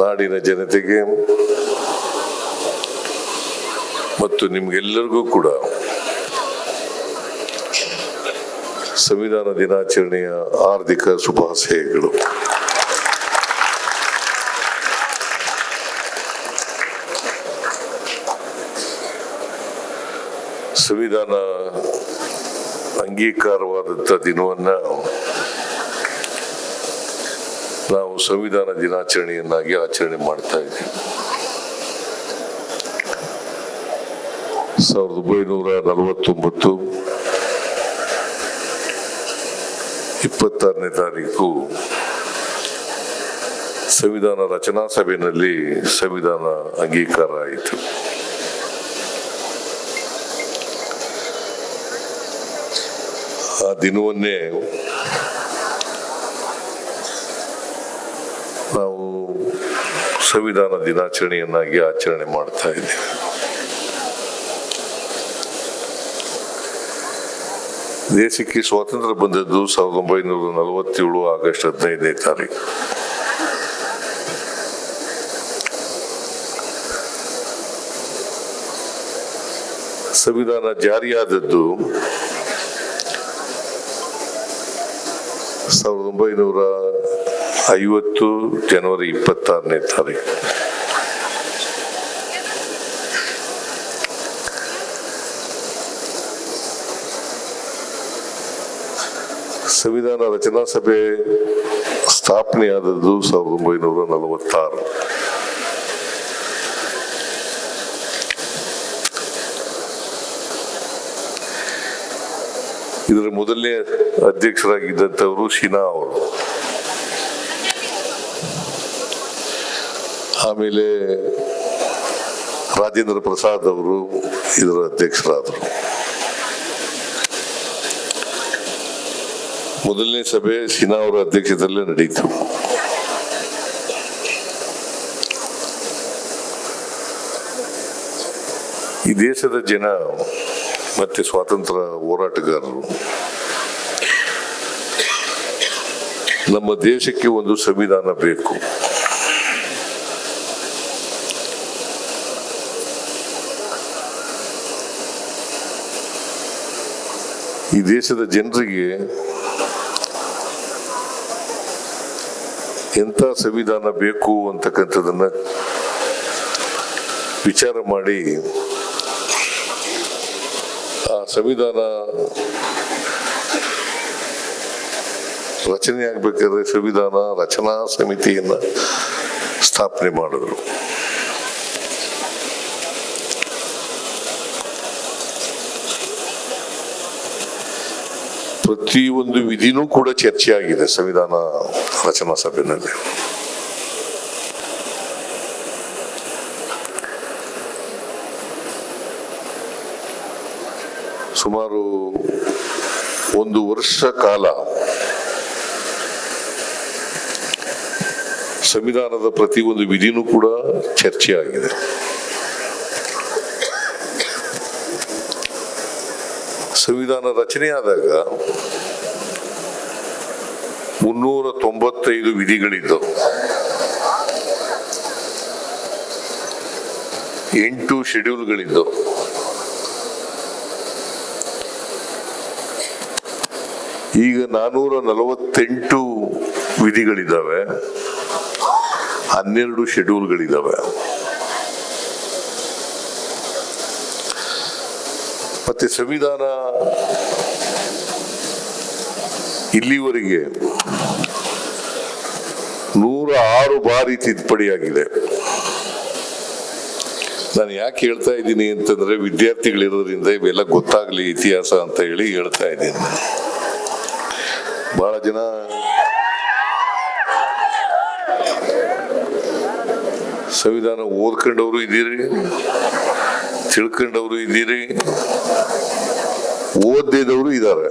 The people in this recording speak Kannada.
ನಾಡಿನ ಜನತೆಗೆ ಮತ್ತು ನಿಮ್ಗೆಲ್ಲರಿಗೂ ಕೂಡ ಸಂವಿಧಾನ ದಿನಾಚರಣೆಯ ಆರ್ಥಿಕ ಶುಭಾಶಯಗಳು. ಸಂವಿಧಾನ ಅಂಗೀಕಾರವಾದಂಥ ದಿನವನ್ನ ನಾವು ಸಂವಿಧಾನ ದಿನಾಚರಣೆಯನ್ನಾಗಿ ಆಚರಣೆ ಮಾಡ್ತಾ ಇದ್ದೀವಿ. ಸಾವಿರದ ಒಂಬೈನೂರ ನಲವತ್ತೊಂಬತ್ತು ಇಪ್ಪತ್ತಾರನೇ ತಾರೀಕು ಸಂವಿಧಾನ ರಚನಾ ಸಭೆಯಲ್ಲಿ ಸಂವಿಧಾನ ಅಂಗೀಕಾರ ಆಯಿತು. ಆ ದಿನವನ್ನೇ ನಾವು ಸಂವಿಧಾನ ದಿನಾಚರಣೆಯನ್ನಾಗಿ ಆಚರಣೆ ಮಾಡ್ತಾ ಇದ್ದೇವೆ ದೇಶಕ್ಕೆ ಸ್ವಾತಂತ್ರ್ಯ ಬಂದದ್ದು ಸಾವಿರದ ಒಂಬೈನೂರ ನಲವತ್ತೇಳು ಆಗಸ್ಟ್ ಹದಿನೈದನೇ ತಾರೀಕು. ಸಂವಿಧಾನ ಜಾರಿಯಾದದ್ದು ಸಾವಿರದ ಒಂಬೈನೂರ ಐವತ್ತು ಜನವರಿ ಇಪ್ಪತ್ತಾರನೇ ತಾರೀಕು. ಸಂವಿಧಾನ ರಚನಾ ಸಭೆ ಸ್ಥಾಪನೆಯಾದದ್ದು ಸಾವಿರದ ಒಂಬೈನೂರ ನಲವತ್ತಾರು. ಇದರ ಮೊದಲನೇ ಅಧ್ಯಕ್ಷರಾಗಿದ್ದಂಥವರು ಶಿನಾ ಅವರು. ಆಮೇಲೆ ರಾಜೇಂದ್ರ ಪ್ರಸಾದ್ ಅವರು ಇದರ ಅಧ್ಯಕ್ಷರಾದರು. ಮೊದಲನೇ ಸಭೆ ಸಿನ್ಹಾ ಅವರ ಅಧ್ಯಕ್ಷತೆಯಲ್ಲೇ ನಡೆಯಿತು ಈ ದೇಶದ ಜನ ಮತ್ತೆ ಸ್ವಾತಂತ್ರ್ಯ ಹೋರಾಟಗಾರರು ನಮ್ಮ ದೇಶಕ್ಕೆ ಒಂದು ಸಂವಿಧಾನ ಬೇಕು. ಈ ದೇಶದ ಜನರಿಗೆ ಎಂಥ ಸಂವಿಧಾನ ಬೇಕು ಅಂತಕ್ಕಂಥದ್ದನ್ನ ವಿಚಾರ ಮಾಡಿ ಆ ಸಂವಿಧಾನ ರಚನೆ ಆಗ್ಬೇಕಾದ್ರೆ ಸಂವಿಧಾನ ರಚನಾ ಸಮಿತಿಯನ್ನ ಸ್ಥಾಪನೆ ಮಾಡಿದ್ರು. ಪ್ರತಿಯೊಂದು ವಿಧಿನೂ ಕೂಡ ಚರ್ಚೆಯಾಗಿದೆ ಸಂವಿಧಾನ ರಚನಾ ಸಭೆಯಲ್ಲಿ. ಸುಮಾರು ಒಂದು ವರ್ಷ ಕಾಲ ಸಂವಿಧಾನದ ಪ್ರತಿಯೊಂದು ವಿಧಿನೂ ಕೂಡ ಚರ್ಚೆ ಸಂವಿಧಾನ ರಚನೆಯಾದಾಗ ಮುನ್ನೂರ ತೊಂಬತ್ತೈದು ವಿಧಿಗಳಿದ್ದವು ಎಂಟು ಶೆಡ್ಯೂಲ್ಗಳಿದ್ದವು ಈಗ ನಾನೂರ ನಲವತ್ತೆಂಟು ವಿಧಿಗಳಿದ್ದಾವೆ ಹನ್ನೆರಡು ಶೆಡ್ಯೂಲ್ಗಳಿದ್ದಾವೆ. ಮತ್ತೆ ಸಂವಿಧಾನ ಇಲ್ಲಿವರೆಗೆ ನೂರ ಆರು ಬಾರಿ ತಿದ್ದುಪಡಿಯಾಗಿದೆ. ನಾನು ಯಾಕೆ ಹೇಳ್ತಾ ಇದ್ದೀನಿ ಅಂತಂದ್ರೆ ವಿದ್ಯಾರ್ಥಿಗಳಿರೋದ್ರಿಂದ ಇವೆಲ್ಲ ಗೊತ್ತಾಗ್ಲಿ ಇತಿಹಾಸ ಅಂತ ಹೇಳಿ ಹೇಳ್ತಾ ಇದ್ದೀನಿ. ಬಹಳ ಜನ ಸಂವಿಧಾನ ಓದ್ಕೊಂಡವರು ಇದ್ದೀರಿ? ತಿಳ್ಕೊಂಡವರು ಇದ್ದೀರಿ? ಓದಿದವರು ಇದ್ದಾರೆ.